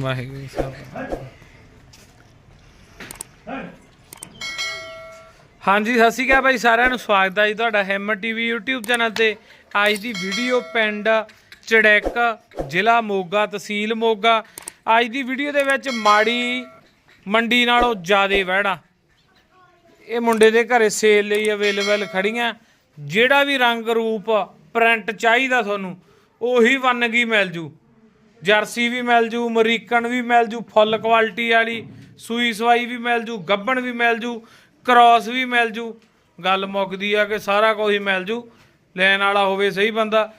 ਵਾਹਿਗੁਰੂ ਸਾਹਿਬ। ਹਾਂਜੀ, ਸਤਿ ਸ਼੍ਰੀ ਅਕਾਲ ਭਾਈ ਸਾਰਿਆਂ ਨੂੰ। ਸਵਾਗਤ ਹੈ ਜੀ ਤੁਹਾਡਾ ਹੈਮਰ ਟੀਵੀ YouTube ਚੈਨਲ ਤੇ। ਅੱਜ ਦੀ ਵੀਡੀਓ ਪਿੰਡ ਚੜੈਕ, ਜ਼ਿਲ੍ਹਾ ਮੋਗਾ, ਤਹਿਸੀਲ ਮੋਗਾ। ਅੱਜ ਦੀ ਵੀਡੀਓ ਦੇ ਵਿੱਚ ਮਾੜੀ ਮੰਡੀ ਨਾਲੋਂ ਜ਼ਿਆਦੇ ਵਹਿੜਾ। ਇਹ ਮੁੰਡੇ ਦੇ ਘਰੇ ਸੇਲ ਲਈ ਅਵੇਲੇਬਲ ਖੜੀਆਂ। ਜਿਹੜਾ ਵੀ ਰੰਗ ਰੂਪ ਪ੍ਰਿੰਟ ਚਾਹੀਦਾ ਤੁਹਾਨੂੰ, ਉਹੀ ਵੰਨਗੀ ਮਿਲ ਜੂ। ਜਰਸੀ ਵੀ ਮਿਲ ਜੂ ਅਮਰੀਕਨ ਵੀ ਮਿਲ ਜੂ ਫੁੱਲ ਕੁਆਲਿਟੀ ਵਾਲੀ ਸੂਈ ਸਵਾਈ ਵੀ ਮਿਲ ਜੂ ਗੱਬਣ ਵੀ ਮਿਲ ਜੂ ਕ੍ਰਾਸ ਵੀ ਮਿਲ ਜੂ। ਗੱਲ ਮੁੱਕਦੀ ਆ ਕਿ ਸਾਰਾ ਕੁਝ ਹੀ ਮਿਲ ਜੂ। ਲੈਣ ਵਾਲਾ ਹੋਵੇ ਸਹੀ ਬੰਦਾ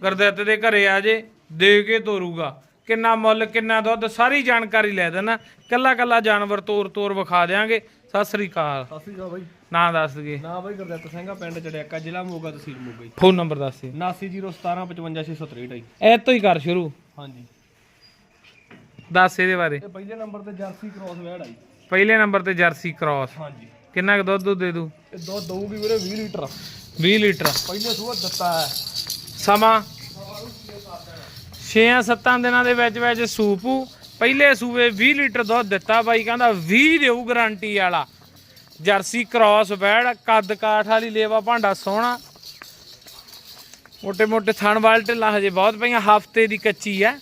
ਗੁਰਦਿੱਤ ਦੇ ਘਰੇ ਆ ਜੇ ਦੇ ਕੇ ਤੋਰੂਗਾ। ਕਿੰਨਾ ਮੁੱਲ ਕਿੰਨਾ ਦੁੱਧ ਸਾਰੀ ਜਾਣਕਾਰੀ ਲੈ ਦੇਣਾ। ਕੱਲਾ ਕੱਲਾ ਜਾਨਵਰ ਤੋਰ ਤੋਰ ਵਿਖਾ ਦੇਾਂਗੇ ਸਤਿ ਸ੍ਰੀ ਅਕਾਲ। ਸਤਿ ਸ਼੍ਰੀ ਅਕਾਲ ਬਾਈ। ਨਾਂ ਦੱਸ ਦਈਏ। ਨਾ ਬਾਈ ਗੁਰਦਿੱਤ ਸਿੰਘਾ ਪਿੰਡ ਚੜਿਆਕਾ ਜ਼ਿਲ੍ਹਾ ਮੋਗਾ ਤਹਿਸੀਲ ਮੋਗਾ ਫੋਨ ਨੰਬਰ ਦੱਸ ਦਿਓ 7901755663 ਜੀ। ਇਹ ਤੋਂ ਹੀ ਕਰ ਸ਼ੁਰੂ। ਹਾਂਜੀ। ਦੱਸ ਇਹਦੇ ਬਾਰੇ। ਇਹ ਪਹਿਲੇ ਨੰਬਰ ਤੇ ਜਰਸੀ ਕ੍ਰੋਸ ਵੈੜ ਆਈ ਪਹਿਲੇ ਨੰਬਰ ਤੇ ਜਰਸੀ ਕ੍ਰਾਸ। ਹਾਂਜੀ। ਕਿੰਨਾ ਕੁ ਦੁੱਧ ਦੁੱਧ ਦੇ ਦੂ? ਇਹ ਦੁੱਧ ਦਊਗੀ ਵੀਰੇ 20 ਲੀਟਰ। 20 ਲੀਟਰ। ਪਹਿਲੇ ਸੂਆ ਦਿੱਤਾ ਹੈ। ਸਮਾਂ? 6-7 ਦਿਨਾਂ ਦੇ ਵਿੱਚ ਵਿੱਚ ਸੂਪੂ ਪਹਿਲੇ ਸੂਵੇ 20 ਲੀਟਰ ਦੁੱਧ ਦਿੱਤਾ ਬਾਈ ਕਹਿੰਦਾ 20 ਦੇਊ ਗਾਰੰਟੀ ਵਾਲਾ। ਜਰਸੀ ਕ੍ਰਾਸ ਬੈੜ ਕੱਦ ਕਾਠ ਵਾਲੀ ਲੇਵਾ ਭਾਂਡਾ ਸੋਹਣਾ। ਮੋٹے-ਮੋٹੇ ਥਣ ਵਾਲ ਢਿੱਲਾ ਹਜੇ ਬਹੁਤ ਪਈਆਂ ਹਫ਼ਤੇ ਦੀ ਕੱਚੀ ਆ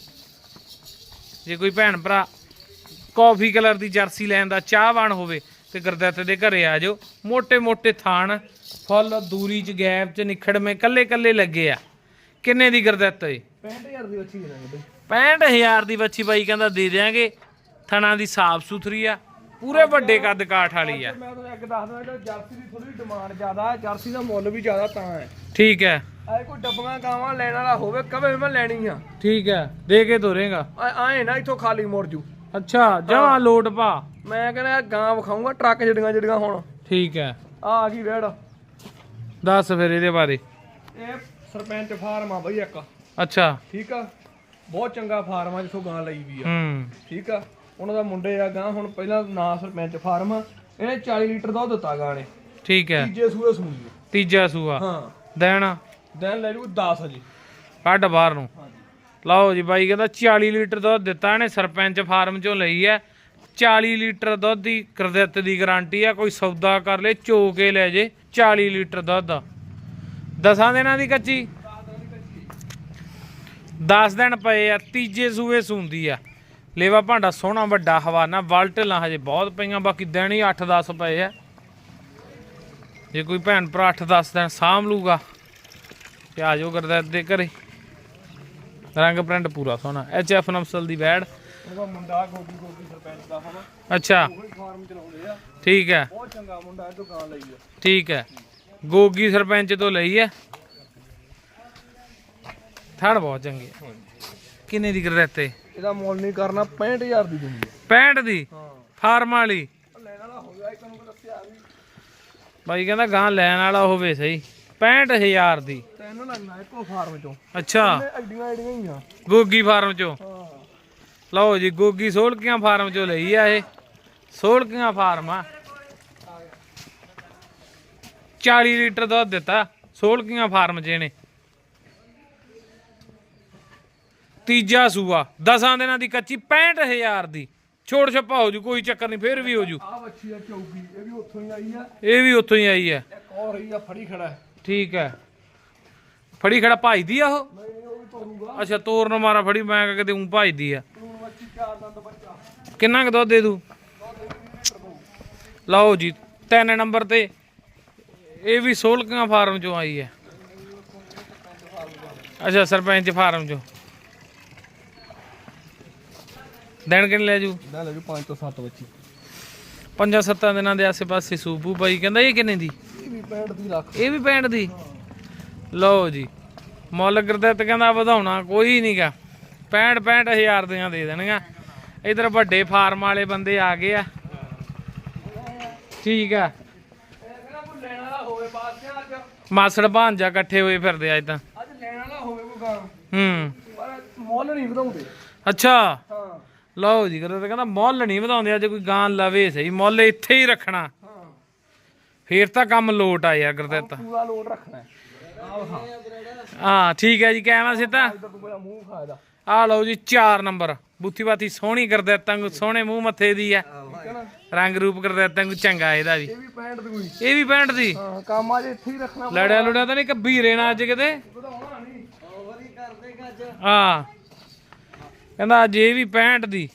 ਜੇ ਕੋਈ ਭੈਣ ਭਰਾ ਕਾਫੀ ਕਲਰ ਦੀ ਜਰਸੀ ਲੈਣ ਦਾ ਚਾਹਵਾਨ ਹੋਵੇ ਤੇ ਗੁਰਦੱਤ ਦੇ ਘਰੇ ਆ ਜਾਓ। ਮੋٹے-ਮੋٹੇ ਥਣ ਫੁੱਲ ਦੂਰੀ 'ਚ ਗੈਪ 'ਚ ਨਿਖੜਵੇਂ ਕੱਲੇ-ਕੱਲੇ ਲੱਗੇ ਆ। ਕਿੰਨੇ ਦੀ ਗੁਰਦੱਤ ਏ 65000 ਦੀ ਬੱਚੀ ਦੇ ਦੀ ਬੱਚੀ ਬਾਈ ਕਹਿੰਦਾ ਦੇ ਦੇਾਂਗੇ ਥਣਾ ਦੀ ਸਾਫ਼ ਸੁਥਰੀ ਆ। ਪੂਰੇ ਵੱਡੇ ਕੱਦ ਕਾਠ ਵਾਲੀ ਆ। ਮੈਂ ਤੁਹਾਨੂੰ ਇੱਕ ਦੱਸ ਦਿੰਦਾ ਜਰਸੀ ਦੀ ਥੋੜੀ ਡਿਮਾਂਡ ਜ਼ਿਆਦਾ ਜਰਸੀ ਦਾ ਮੁੱਲ ਵੀ ਜ਼ਿਆਦਾ ਤਾਂ ਹੈ। ਠੀਕ ਹੈ। ਐ ਕੋਈ ਡੱਬੀਆਂ ਗਾਵਾਂ ਲੈਣ ਵਾਲਾ ਹੋਵੇ ਕਵੇ ਮੈਂ ਲੈਣੀ ਆ। ਠੀਕ ਹੈ ਦੇ ਕੇ ਤੋਰੇਗਾ। ਆਏ ਨਾ ਇੱਥੋਂ ਖਾਲੀ ਮੁੜ ਜੂ। ਅੱਛਾ ਜਮਾ ਲੋਟ ਪਾ। ਮੈਂ ਕਹਿੰਦਾ ਗਾਂ ਵਿਖਾਉਂਗਾ ਟਰੱਕ ਜਿਹੜੀਆਂ ਜਿਹੜੀਆਂ ਹੁਣ। ਠੀਕ ਹੈ। ਆ ਆ ਗਈ ਵੈੜ। ਦੱਸ ਫਿਰ ਇਹਦੇ ਬਾਰੇ। ਇਹ ਸਰਪੰਚ ਫਾਰਮ ਆ ਬਈ ਇੱਕ। ਅੱਛਾ। ਠੀਕ ਆ? ਬਹੁਤ ਚੰਗਾ ਫਾਰਮ ਆ ਜਿੱਥੋਂ ਗਾਂ ਲਈ ਵੀ ਆ। ਹੂੰ। ਠੀਕ ਆ? ਉਹਨਾਂ ਦਾ ਮੁੰਡੇ ਆ ਗਾਂ ਹੁਣ ਪਹਿਲਾਂ ਨਾਂ ਸਰਪੰਚ ਫਾਰਮ ਆ। ਇਹਨੇ 40 ਲੀਟਰ ਦੁੱਧ ਦਿੱਤਾ ਗਾਂ ਨੇ। ਠੀਕ ਹੈ। ਤੀਜੇ ਸੂਏ ਸੂਈ। ਤੀਜਾ ਸੂਆ। ਹਾਂ। ਦੇਣਾ ਦਿਨ ਲੈ ਲੂ 10 ਜੀ ਕੱਢ ਬਾਹਰ ਨੂੰ। ਲਓ ਜੀ ਬਾਈ ਕਹਿੰਦਾ 40 ਲੀਟਰ ਦੁੱਧ ਦਿੱਤਾ ਇਹਨੇ ਸਰਪੰਚ ਫਾਰਮ ਚੋਂ ਲਈ ਹੈ। 40 ਲੀਟਰ ਦੁੱਧ ਦੀ ਕਰਦਿੱਤ ਦੀ ਗਾਰੰਟੀ ਆ ਕੋਈ ਸੌਦਾ ਕਰ ਲੇ ਚੋ ਕੇ ਲੈ ਜੇ 40 ਲੀਟਰ ਦੁੱਧ। ਦਸਾਂ ਦਿਨਾਂ ਦੀ ਕੱਚੀ? 10 ਦਿਨ ਪਏ ਆ ਤੀਜੇ ਸੂਏ ਸੂੰਦੀ ਆ। ਲੇਵਾ ਭਾਂਡਾ ਸੋਹਣਾ ਵੱਡਾ ਹਵਾਨਾ ਵਲਟਲਾਂ ਹਜੇ ਬਹੁਤ ਪਈਆਂ ਬਾਕੀ ਦਿਨ ਹੀ 8-10 ਪਏ ਆ। ਜੇ ਕੋਈ ਭੈਣ ਭਰਾ 8-10 ਦਿਨ ਸਾਂਭ ਲੂਗਾ। ਤੇ ਆ ਜਾਓ ਕਰਦਾ ਦੇ ਘਰੇ। ਰੰਗ ਪ੍ਰਿੰਟ ਪੂਰਾ ਸੋਹਣਾ। ਐਚ ਐਫ ਨਮਸਲ ਦੀ ਬੈੜ ਉਹਦਾ ਮੁੰਡਾ ਗੋਗੀ ਗੋਗੀ ਸਰਪੰਚ ਦਾ ਅੱਛਾ। ਉਹੀ ਫਾਰਮ ਚਲਾਉਂਦੇ ਆ। ਠੀਕ ਹੈ। ਬਹੁਤ ਚੰਗਾ ਮੁੰਡਾ ਇਹ ਤੋਂ ਗਾਂ ਲਈ ਆ। ਠੀਕ ਹੈ। ਗੋਗੀ ਸਰਪੰਚ ਤੋਂ ਲਈ ਹੈ। ਥੜ ਬਹੁਤ ਚੰਗੇ। ਕਿੰਨੇ ਦੀ ਕਰਦੇਤੇ ਇਹਦਾ ਮੁੱਲ ਨਹੀਂ ਕਰਨਾ 65000 ਦੀ ਦਿੰਦੀ 65 ਦੀ? ਫਾਰਮ ਵਾਲੀ? ਲੈਣ ਵਾਲਾ ਹੋ ਗਿਆ ਤੁਹਾਨੂੰ ਦੱਸਿਆ ਵੀ। ਬਾਈ ਕਹਿੰਦਾ ਗਾਂ ਲੈਣ ਵਾਲਾ ਹੋਵੇ ਸਹੀ। 65000 ਦੀ। ਤੈਨੂੰ ਲੱਗਣਾ ਇੱਕੋ ਫਾਰਮ ਚੋਂ। ਅੱਛਾ। ਐਡੀਆਂ ਐਡੀਆਂ ਹੀ ਆ। ਗੋਗੀ ਫਾਰਮ ਚੋਂ। ਹਾਂ। ਲਓ ਜੀ ਗੋਗੀ ਸੋਲਕੀਆਂ ਫਾਰਮ ਚੋਂ ਲਈ ਆ ਇਹ। ਸੋਲਕੀਆਂ ਫਾਰਮ ਆ। 40 ਲੀਟਰ ਦੁੱਧ ਦਿੱਤਾ। ਸੋਲਕੀਆਂ ਫਾਰਮ 'ਚ ਇਹਨੇ। ਤੀਜਾ ਸੂਆ। 10 ਦਿਨਾਂ ਦੀ ਕੱਚੀ 65000 ਦੀ। ਛੋੜ ਛੱਪਾ ਹੋ ਜੂ ਕੋਈ ਚੱਕਰ ਨਹੀਂ ਫੇਰ ਵੀ ਹੋ ਜੂ। ਆ ਬੱਚੀ ਆ ਚੌਕੀ ਇਹ ਵੀ ਉੱਥੋਂ ਹੀ ਆਈ ਆ। ਇਹ ਵੀ ਉੱਥੋਂ ਹੀ ਆਈ ਹੈ ਇੱਕ ਹੋਰ ਰਹੀ ਆ ਫੜੀ ਖੜਾ। ਹੈ। ਠੀਕ ਹੈ। ਫੜੀ ਖੜਾ ਭਾਈਦੀ ਆ ਉਹ? ਨਹੀਂ ਨਹੀਂ ਉਹ ਵੀ ਤੋਰੂਗਾ। ਅੱਛਾ ਤੋਰਨ ਮਾਰਾ ਫੜੀ ਮੈਂ ਕਿਹਾ ਕਿਤੇ ਉਂ ਭਾਈਦੀ ਆ। ਤੂੰ ਬੱਚੀ ਚਾਰ ਦੰਦ ਬੱਚਾ। ਕਿੰਨਾ ਕੁ ਦੁੱਧ ਦੇ ਦੂ? ਲਓ ਜੀ ਤਿੰਨ ਨੰਬਰ ਤੇ। ਇਹ ਵੀ ਸੋਲਕਾਂ ਫਾਰਮ ਚੋਂ ਆਈ ਹੈ। ਅੱਛਾ ਸਰਪੰਚ ਫਾਰਮ ਚੋਂ। ਦਿਨ ਕਿੰਨੇ ਲੈ ਜੂ? ਨਾ ਲੈ ਜੂ 5 ਤੋਂ 7 ਬੱਚੀ। ਪੰਜਾਂ ਸੱਤਾਂ ਦਿਨਾਂ ਦੇ ਆਸੇ-ਪਾਸੇ ਸੂਪੂ ਬਾਈ। ਕਹਿੰਦਾ ਇਹ ਕਿੰਨੇ ਦੀ? ਇਹ ਵੀ 65 ਦੀ ਲੱਖ ਇਹ ਵੀ 65 ਦੀ? ਲਓ ਜੀ। ਮੁੱਲ ਗੁਰਦਿੱਤ ਕਹਿੰਦਾ ਵਧਾਉਣਾ ਕੋਈ ਨਹੀਂਗਾ 65 65000 ਦੀਆਂ ਦੇ ਦੇਣੀਆਂ। ਇਧਰ ਵੱਡੇ ਫਾਰਮ ਵਾਲੇ ਬੰਦੇ ਆ ਗਏ ਆ। ਠੀਕ ਆ। ਮਾਸੜ ਭਾਂਜਾ ਇਕੱਠੇ ਹੋਏ ਫਿਰਦੇ ਅੱਜ ਤਾਂ। ਅੱਜ ਲੈਣ ਵਾਲਾ ਹੋਵੇ ਕੋਈ ਗਾਂ ਹੂੰ। ਪਰ ਮੁੱਲ ਨਹੀਂ ਵਧਾਉਂਦੇ। ਅੱਛਾ। ਹਾਂ। ਲਓ ਜੀ ਗੁਰਦਿੱਤ ਕਹਿੰਦਾ ਮੁੱਲ ਨਹੀਂ ਵਧਾਉਂਦੇ ਅੱਜ ਕੋਈ ਗਾਂ ਲਵੇ ਸਹੀ। ਮੁੱਲ ਇੱਥੇ ਹੀ ਰੱਖਣਾ। ਫੇਰ ਤਾਂ ਕੰਮ ਲੋਟ ਆ ਯਾਰ ਗੁਰਦਿੱਤ ਪੂਰਾ ਲੋਡ ਰੱਖਣਾ ਹੈ। ਠੀਕ ਹੈ ਜੀ ਕਹਿਣਾ ਸਿੱਧਾ। ਮੂੰਹ ਖਾਦਾ ਆ ਲਓ ਜੀ 4 ਨੰਬਰ। ਬੁੱਥੀ ਬਾਤੀ ਸੋਹਣੀ ਕਰਦੇ ਤੰਗ ਸੋਹਣੇ ਮੂੰਹ ਮੱਥੇ ਦੀ ਆ ਨਾ? ਰੰਗ ਰੂਪ ਕਰਦੇ ਤੰਗ ਚੰਗਾ ਇਹਦਾ ਵੀ। ਇਹ ਵੀ 65 ਦੀ ਕੋਈ ਇਹ ਵੀ ਪੈਂਟ ਦੀ? ਹਾਂ ਕੰਮ ਆ ਜੇ ਇੱਥੇ ਹੀ ਰੱਖਣਾ ਲੜਿਆ ਲੁੜਿਆ ਤਾਂ ਨਹੀਂ ਕਿ ਵੀਰੇ ਨਾਲ ਅੱਜ ਕਿਤੇ? ਹਾਂ। ਕਹਿੰਦਾ ਅੱਜ ਇਹ ਵੀ 65 ਦੀ।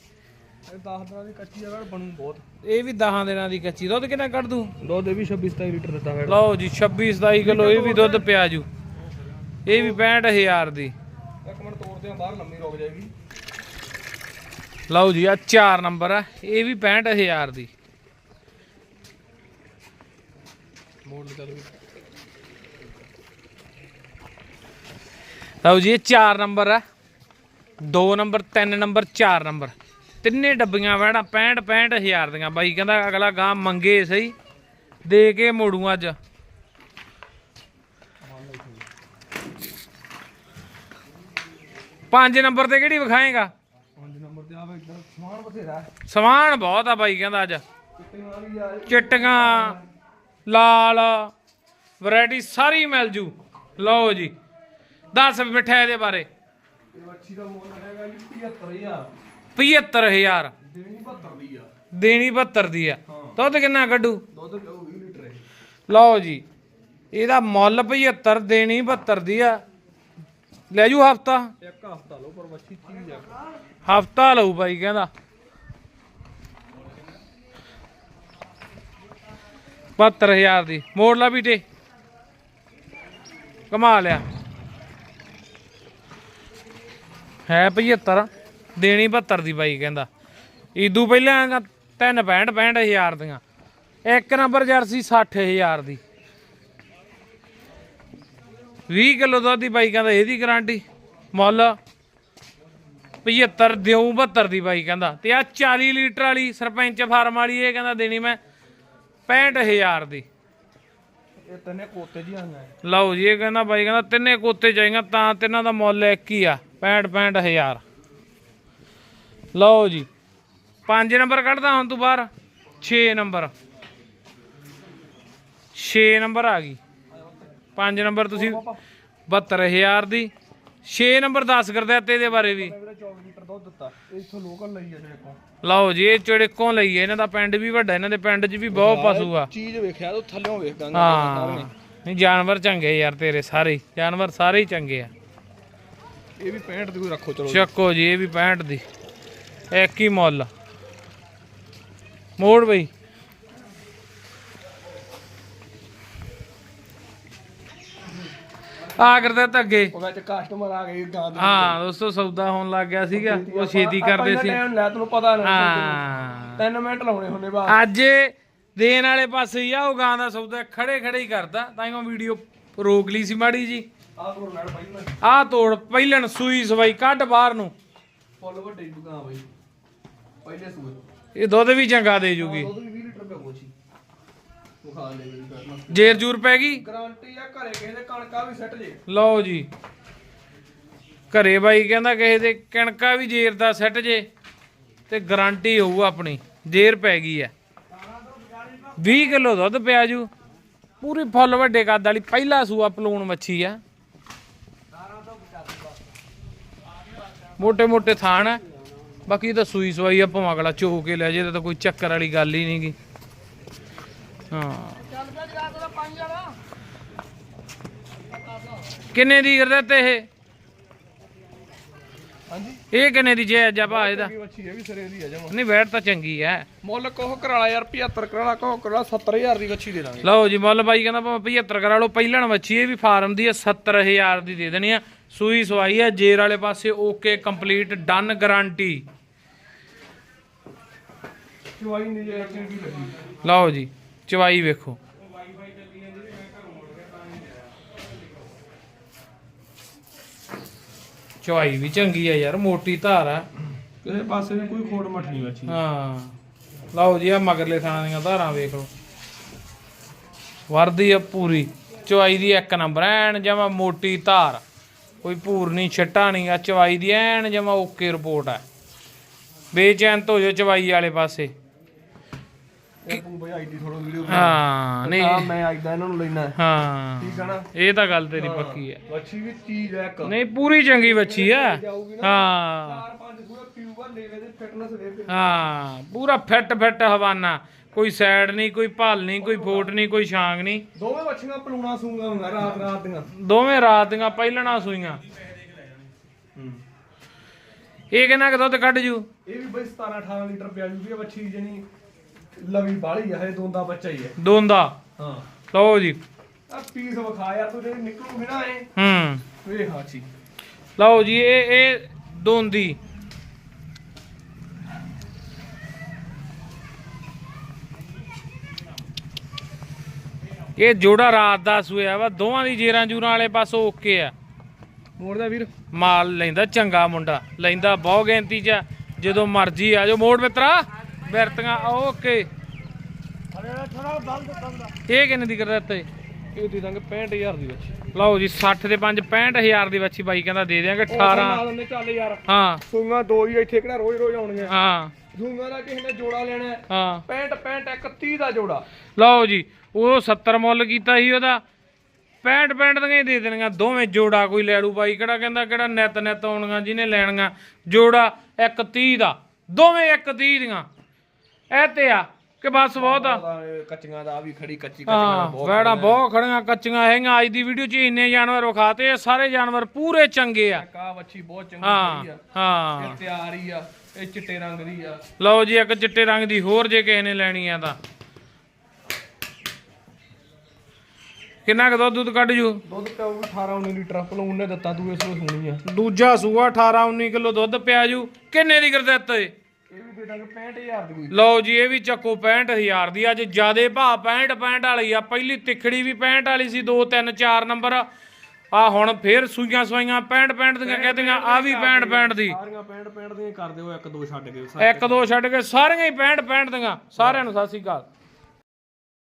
ਇਹ 10 ਦਿਨਾਂ ਦੀ ਕੱਚੀ ਜਗ੍ਹਾ ਬਣੂ ਬਹੁਤ। ਇਹ ਵੀ 10 ਦਿਨਾਂ ਦੀ ਕੱਚੀ ਦੁੱਧ ਕਿੰਨਾ ਕੱਢ ਦੂੰ? ਦੁੱਧ ਇਹ ਵੀ 26 27 ਲੀਟਰ ਦਿੱਤਾ ਹੈ ਲਓ ਜੀ 26 27 ਕਿਲੋ ਇਹ ਵੀ ਦੁੱਧ ਪਿਆ ਜੂ। ਇਹ ਵੀ 65000 ਦੀ। ਇੱਕ ਮਿੰਟ ਤੋੜਦੇ ਆ ਬਾਹਰ ਲੰਮੀ ਰੁਕ ਜਾਏਗੀ। ਲਓ ਜੀ ਆ 4 ਨੰਬਰ ਆ ਇਹ ਵੀ 65000 ਦੀ। ਮੋੜ ਚੱਲ ਵੀ। ਲਓ ਜੀ ਇਹ 4 ਨੰਬਰ ਆ। 2 ਨੰਬਰ 3 ਨੰਬਰ 4 ਨੰਬਰ। ਤਿੰਨੇ ਡੱਬੀਆਂ ਵੈਣਾ 65 65000 ਦੀਆਂ। ਬਾਈ ਕਹਿੰਦਾ ਅਗਲਾ ਗਾਂ ਮੰਗੇ ਸਹੀ ਦੇ ਕੇ ਮੋੜੂ ਅੱਜ। ਪੰਜ ਨੰਬਰ ਤੇ ਕਿਹੜੀ ਵਿਖਾਏਗਾ? 5 ਨੰਬਰ ਤੇ ਆਵੇ ਇੱਧਰ ਸਮਾਨ ਬਥੇਰਾ। ਸਮਾਨ ਬਹੁਤ ਆ ਬਾਈ ਕਹਿੰਦਾ ਅੱਜ। ਚਿੱਟੀਆਂ ਲਾਲ ਵੈਰਾਈਟੀ ਸਾਰੀ ਮਿਲ ਜੂ। ਲਓ ਜੀ ਦੱਸ ਮਿਠਾਈ ਦੇ ਬਾਰੇ। ਇਹ ਮੱਛੀ ਦਾ ਮੁੱਲ ਹੈਗਾ ਜੀ 75000 75000 ਦੇਣੀ 72 ਦੀ ਆ। ਦੇਣੀ 72 ਦੀ ਆ। ਦੁੱਧ ਕਿੰਨਾ ਕੱਢੂ? ਦੁੱਧ ਕਿਉਂ 20 ਲੀਟਰ ਹੈ। ਲਓ ਜੀ ਇਹਦਾ ਮੁੱਲ 75 ਦੇਣੀ 72 ਦੀ ਆ। ਲੈ ਜੂ ਹਫਤਾ। ਇੱਕ ਹਫਤਾ ਲਓ ਪਰ ਮੱਛੀ ਚੀਜ਼ ਆ। ਹਫਤਾ ਲਊ ਬਾਈ ਕਹਿੰਦਾ। 72000 ਦੀ। ਮੋੜ ਲਾ ਬੀਟੇ। ਕਮਾ ਲਿਆ। ਹੈ 75 ਦੇਣੀ 72 ਦੀ ਬਾਈ ਕਹਿੰਦਾ। ਇਦੂ ਪਹਿਲਾਂ ਹੈਗਾ ਤਿੰਨ 65 65000 ਦੀਆਂ। ਇੱਕ ਨੰਬਰ ਜਰਸੀ 60000 ਦੀ। 20 ਕਿਲੋ ਦੁੱਧ ਦੀ ਬਾਈ ਕਹਿੰਦਾ ਇਹਦੀ ਗਾਰੰਟੀ ਮੁੱਲ 75 ਦਿਉ 72 ਦੀ ਬਾਈ ਕਹਿੰਦਾ। ਤੇ ਆ 40 ਲੀਟਰ ਵਾਲੀ ਸਰਪੰਚ ਫਾਰਮ ਵਾਲੀ ਇਹ ਕਹਿੰਦਾ ਦੇਣੀ ਮੈਂ 65000 ਦੀ। ਇਹ ਤਨੇ ਕੋਤੇ ਜੀ ਹੈ ਲਓ ਜੀ ਇਹ ਕਹਿੰਦਾ ਬਾਈ ਕਹਿੰਦਾ ਤਿੰਨੇ ਕੋਤੇ ਚਾਹੀਆਂ ਤਾਂ ਤਿੰਨਾਂ ਦਾ ਮੁੱਲ ਇੱਕ ਹੀ ਆ 65 65000 ਲਓ ਜੀ। 5 ਨੰਬਰ ਕੱਢਦਾ ਹੁਣ ਤੂੰ ਬਾਹਰ। 6 ਨੰਬਰ। 6 ਨੰਬਰ ਆ ਗਈ। 5 ਨੰਬਰ ਤੁਸੀਂ 72000 ਦੀ। 6 ਨੰਬਰ 10 ਕਰਦੇ ਤੇ ਇਹਦੇ ਬਾਰੇ ਵੀ। ਵੀਰੇ 24 ਲੀਟਰ ਦੁੱਧ ਦਿੱਤਾ। ਇਹ ਇਥੋਂ ਲੋਕਲ ਲਈ ਆ ਜਿਹੜੇ ਕੋਲ। ਲਓ ਜੀ ਇਹ ਚੜਿੱਕੋਂ ਲਈ ਇਹਨਾਂ ਦਾ ਪਿੰਡ ਵੀ ਵੱਡਾ ਇਹਨਾਂ ਦੇ ਪਿੰਡ 'ਚ ਵੀ ਬਹੁਤ ਪਸ਼ੂ ਆ। ਚੀਜ਼ ਵੇਖਿਆ ਤੂੰ ਥੱਲਿਓਂ ਵੇਖ ਗੰਗਾ ਹਾਂ। ਨਹੀਂ। ਜਾਨਵਰ ਚੰਗੇ ਯਾਰ ਤੇਰੇ ਸਾਰੇ। ਜਾਨਵਰ ਸਾਰੇ ਹੀ ਚੰਗੇ ਆ। ਇਹ ਵੀ 65 ਦੀ ਕੋਈ ਰੱਖੋ ਚਲੋ ਚੱਕੋ ਜੀ ਇਹ ਵੀ 65 ਦੀ। ਇੱਕ ਹੀ ਮੁੱਲ ਮੋੜ ਬਈ। ਆ ਕਰਦੇ ਤਾਂ ਅੱਗੇ ਉਹ ਵਿੱਚ ਕਸਟਮਰ ਆ ਗਏ ਗਾਂ ਦੇ ਹਾਂ ਦੋਸਤੋ ਸੌਦਾ ਹੋਣ ਲੱਗ ਗਿਆ ਸੀਗਾ। ਉਹ ਛੇਤੀ ਕਰਦੇ ਸੀ। ਟਾਈਮ ਲੈ ਤੈਨੂੰ ਪਤਾ ਨਾ ਹਾਂ। 3 ਮਿੰਟ ਲਾਉਣੇ ਹੁੰਦੇ ਬਾਅਦ। ਅੱਜ ਦੇਣ ਵਾਲੇ ਪਾਸੇ ਹੀ ਆ ਉਹ ਗਾਂ ਦਾ ਸੌਦਾ ਖੜੇ ਖੜੇ ਹੀ ਕਰਦਾ। ਤਾਂ ਹੀ ਉਹ ਵੀਡੀਓ ਰੋਕ ਲਈ ਸੀ ਮਾੜੀ ਜੀ ਆਹ ਤੋੜ ਪਹਿਲਣ ਸੂਈ ਸਵਾਈ ਕੱਢ ਬਾਹਰ ਨੂੰ। ਫੁੱਲ ਵੱਡੇ ਦੁਕਾਨ ਬਈ। ਇਹ ਦੁੱਧ ਵੀ ਚੰਗਾ ਦੇ ਜੂਗੀ। ਦੁੱਧ ਵੀ ਜੇਰ ਜੂਰ ਪੈ ਗਈ? ਗਰੰਟੀ ਆ ਘਰੇ ਕਿਸੇ ਕਣਕਾ ਵੀ ਸੱਟ ਜੇ। ਲਓ ਜੀ। ਘਰੇ ਬਾਈ ਕਹਿੰਦਾ ਕਿਸੇ ਦੇ ਕਣਕਾ ਵੀ ਜੇਰ ਦਾ ਸੱਟ ਜੇ ਤੇ ਗਰੰਟੀ ਹੋਊ ਆਪਣੀ ਜੇਰ ਪੈ ਗਈ ਆ 20 ਕਿਲੋ ਦੁੱਧ ਪਿਆ ਜੂ। ਪੂਰੀ ਫੁੱਲ ਵੱਡੇ ਕਾਦ ਵਾਲੀ ਪਹਿਲਾ ਸੂਆ ਪਲੂਣ ਮੱਛੀ ਆ। ਮੋਟੇ ਮੋਟੇ ਥਾਣ ਬਾਕੀ ਇਹ ਤਾਂ ਸੂਈ ਸਵਾਈ ਆ ਭਾਵੇਂ ਅਗਲਾ ਚੋ ਕੇ ਲੈ ਜੇ ਤਾਂ ਕੋਈ ਚੱਕਰ ਵਾਲੀ ਗੱਲ ਹੀ ਨਹੀਂਗੀ ਹਾਂ। ਕਿੰਨੇ ਦੀ ਕਰਦੇ ਤੇ ਇਹ? ਹਾਂਜੀ। ਇਹ ਕਿੰਨੇ ਦੀ ਜੇ ਅੱਜ ਆਪਾਂ ਇਹਦਾ? ਕੀ ਵੱਛੀ ਇਹ ਵੀ ਸਰੇ ਦੀ ਆ ਜਮਾ। ਨਹੀਂ ਵੈਟ ਤਾਂ ਚੰਗੀ ਐ ਮੁੱਲ ਕੋਹ ਕਰਾਲਾ ਯਾਰ 75 ਕਰਾਲਾ ਕੋਹ ਕਰਾਲਾ 70000 ਦੀ ਵੱਛੀ ਦੇ ਦਾਂਗੇ। ਲਓ ਜੀ ਮੁੱਲ ਬਾਈ ਕਹਿੰਦਾ ਭਾਵੇਂ 75 ਕਰਾ ਲਓ ਪਹਿਲਣ ਮੱਛੀ ਇਹ ਵੀ ਫਾਰਮ ਦੀ ਹੈ 70000 ਦੀ ਦੇ ਦੇਣੀ ਆ। ਸੂਈ ਸਵਾਈ ਹੈ ਜੇਰ ਵਾਲੇ ਪਾਸੇ ਓਕੇ ਕੰਪਲੀਟ ਡਨ ਗਾਰੰਟੀ। ਚਵਾਈ ਨਹੀਂ ਜੇ ਲੱਗੀ ਲਓ ਜੀ ਚਵਾਈ ਵੇਖੋ। ਚਵਾਈ ਵੀ ਚੰਗੀ ਆ ਯਾਰ ਮੋਟੀ ਧਾਰ ਆ। ਕਿਸੇ ਪਾਸੇ ਵੀ ਕੋਈ ਖੋੜ ਮੱਠ ਨਹੀਂ ਵੱਛੀ ਹਾਂ। ਲਓ ਜੀ ਆ ਮਗਰਲੇ ਥਾਣਾ ਦੀਆਂ ਧਾਰਾਂ ਵੇਖ ਲਓ। ਵਰਦੀ ਆ ਪੂਰੀ। ਚਵਾਈ ਦੀ ਇੱਕ ਨੰਬਰ ਐਨ ਜਮਾ ਮੋਟੀ ਧਾਰ। ਕੋਈ ਭੂਰ ਨਹੀਂ ਛੱਟਾ ਨਹੀਂ। ਆ ਚਵਾਈ ਦੀ ਐਨ ਜਮਾ ਓਕੇ ਰਿਪੋਰਟ ਆ। ਬੇਚੈਨ ਤੋਂ ਜੋ ਚਵਾਈ ਵਾਲੇ ਪਾਸੇ। ਤੂੰ ਬਈ ਆਈਡੀ ਥੋੜਾ ਵੀਡੀਓ ਹਾਂ ਨਹੀਂ। ਆ ਮੈਂ ਆਈਦਾ ਇਹਨਾਂ ਨੂੰ ਲੈਣਾ। ਹਾਂ। ਠੀਕ ਆ ਨਾ? ਇਹ ਤਾਂ ਗੱਲ ਤੇਰੀ ਪੱਕੀ ਹੈ ਵੱਛੀ ਵੀ ਚੀਜ਼ ਹੈ ਇੱਕ। ਨਹੀਂ ਪੂਰੀ ਚੰਗੀ ਬੱਚੀ ਆ। ਹਾਂ। ਚਾਰ ਪੰਜ ਸੂਏ ਪੀਊਗਾ ਲੇਵੇ ਦੇ ਫਿਟਨੈਸ ਵੇਖ ਕੇ ਹਾਂ ਪੂਰਾ ਫਿੱਟ ਫਿੱਟ ਹਵਾਨਾ। ਕੋਈ ਸਾਈਡ ਨਹੀਂ ਕੋਈ ਭਲ ਨਹੀਂ ਕੋਈ ਫੋਟ ਨਹੀਂ ਕੋਈ ਛਾਂਗ ਨਹੀਂ। ਦੋਵੇਂ ਵੱਛੀਆਂ ਪਲੂਣਾ ਸੂਗਾ ਹੁੰਦਾ ਰਾਤ ਰਾਤ ਦੀਆਂ। ਦੋਵੇਂ ਰਾਤ ਦੀਆਂ ਪਹਿਲਣਾ ਸੂਈਆਂ। ਇਹ ਕਿੰਨਾ ਕੁ ਦੁੱਧ ਕੱਢ ਜੂ? ਇਹ ਵੀ ਬਈ 17 18 ਲੀਟਰ ਪਿਆ ਜੂਗੀ ਵੱਛੀ ਜਣੀ। ਲਵੀ ਬਾਲੀ ਆ ਇਹ ਦੋਂਦਾ ਬੱਚਾ ਹੀ ਹੈ ਦੋਂਦਾ? ਹਾਂ। ਲਓ ਜੀ। ਆ ਪੀਸ ਵਿਖਾ ਯਾਰ ਤੂੰ ਜਿਹੜੀ ਨਿਕਲੂਗੀ ਨਾ ਇਹ। ਹੂੰ। ਵੇਖ ਹਾਚੀ ਲਓ ਜੀ ਇਹ ਇਹ ਦੋਂਦੀ। ਇਹ ਜੋੜਾ ਰਾਤ ਦਾ ਸੂਇਆ ਵਾ ਦੋਵਾਂ ਦੀ ਜੇਰਾਂ ਜੂਰਾਂ ਵਾਲੇ ਪਾਸੋਂ ਓਕੇ ਆ। ਮੋੜਦਾ ਵੀਰ। ਮਾਲ ਲੈਂਦਾ ਚੰਗਾ ਮੁੰਡਾ ਲੈਂਦਾ ਬਹੁਤ ਗਿਣਤੀ ਚ। ਜਦੋਂ ਮਰਜ਼ੀ ਆ ਜਾਓ। ਮੋੜ ਮਿੱਤਰਾ। ਬਿਰਤੀਆਂ ਓਕੇ। ਇਹ ਕਿੰਨੇ ਦੀ ਕਰਦਾ ਤੇ ਇਹ ਦੇ ਦਾਂਗੇ 65000 ਦੀ ਵੱਛੀ। ਲਓ ਜੀ 60 ਦੇ 5 65000 ਦੀ ਬੱਚੀ ਬਾਈ ਕਹਿੰਦਾ ਦੇ ਦਿਆਂਗੇ 18 ਨਾਲ ਉਹਨੇ ਚੱਲ ਯਾਰ। ਹਾਂ। ਸੂਈਆਂ ਦੋ ਹੀ ਇੱਥੇ ਕਿਹੜਾ ਰੋਜ਼ ਰੋਜ਼ ਆਉਣਗੀਆਂ। ਹਾਂ। ਸੂਈਆਂ ਦਾ ਕਿਸੇ ਨੇ ਜੋੜਾ ਲੈਣਾ ਹੈ। ਹਾਂ। 65 65 ਇੱਕ 30 ਦਾ ਜੋੜਾ। ਲਓ ਜੀ ਉਹ 70 ਮੁੱਲ ਕੀਤਾ ਸੀ ਉਹਦਾ। 65 65 ਦੀਆਂ ਹੀ ਦੇ ਦੇਣੀਆਂ ਦੋਵੇਂ ਜੋੜਾ ਕੋਈ ਲੈ ਲੂ ਬਾਈ ਕਿਹੜਾ ਕਹਿੰਦਾ ਕਿਹੜਾ ਨਿਤ ਨਿਤ ਆਉਣੀਆਂ ਜਿਹਨੇ ਲੈਣੀਆਂ। ਜੋੜਾ ਇੱਕ 30 ਦਾ ਦੋਵੇਂ ਇੱਕ 30 ਦੀਆਂ। ਇਹ ਤੇ ਆ ਕਿ ਬਸ ਬਹੁਤ ਆ। ਕੱਚੀਆਂ ਦਾ ਆ ਵੀ ਖੜੀ ਕੱਚੀ ਕੱਚੀਆਂ ਦਾ ਬਹੁਤ ਵੈੜਾਂ ਬਹੁਤ ਖੜੀਆਂ ਕੱਚੀਆਂ ਹੈਗੀਆਂ। ਅੱਜ ਦੀ ਵੀਡੀਓ 'ਚ ਇੰਨੇ ਜਾਨਵਰ ਵਿਖਾਤੇ ਇਹ ਸਾਰੇ ਜਾਨਵਰ ਪੂਰੇ ਚੰਗੇ ਆ। ਕਾ ਵੱਛੀ ਬਹੁਤ ਚੰਗੀ ਖੜੀ ਆ। ਹਾਂ। ਇਹ ਤਿਆਰ ਹੀ ਆ ਇਹ ਚਿੱਟੇ ਰੰਗ ਦੀ ਆ। ਲਓ ਜੀ ਇੱਕ ਚਿੱਟੇ ਰੰਗ ਦੀ ਹੋਰ ਜੇ ਕਿਸੇ ਨੇ ਲੈਣੀ ਆ ਤਾਂ। ਕਿੰਨਾ ਕੁ ਦੁੱਧ ਕੱਢ ਜੂ? ਦੁੱਧ ਪਿਆਊ 18 19 ਲੀਟਰ ਪਲੂਨ ਨੇ ਦਿੱਤਾ ਤੂੰ ਇਸ ਨੂੰ ਸੁਣੀ ਆ। ਦੂਜਾ ਸੂਆ 18 19 ਕਿਲੋ ਦੁੱਧ ਪਿਆ ਜੂ। ਕਿੰਨੇ ਦੀ ਕਰਦਿੱਤ ਏ? ਇਹ ਵੀ ਦੇ ਦਾਂਗੇ 65000 ਦੀ ਲਓ ਜੀ ਇਹ ਵੀ ਚੱਕੋ 65000 ਦੀ। ਅੱਜ ਜਿਆਦੇ ਭਾਅ 65 65 ਵਾਲੀ ਆ। ਪਹਿਲੀ ਤਿਖੜੀ ਵੀ 65 ਵਾਲੀ ਸੀ 2 3 4 ਨੰਬਰ। ਆ ਹੁਣ ਫੇਰ ਸੂਈਆਂ ਸਵਾਈਆਂ 65 65 ਦੀਆਂ ਕਹਤੀਆਂ ਆ ਵੀ 65 65 ਦੀ। ਸਾਰੀਆਂ 65 65 ਦੀਆਂ ਹੀ ਕਰ ਦਿਓ ਇੱਕ ਦੋ ਛੱਡ ਕੇ। ਇੱਕ ਦੋ ਛੱਡ ਕੇ ਸਾਰੀਆਂ ਹੀ 65 65 ਦੀਆਂ। ਸਾਰਿਆਂ ਨੂੰ ਸਤਿ ਸ੍ਰੀ ਅਕਾਲ।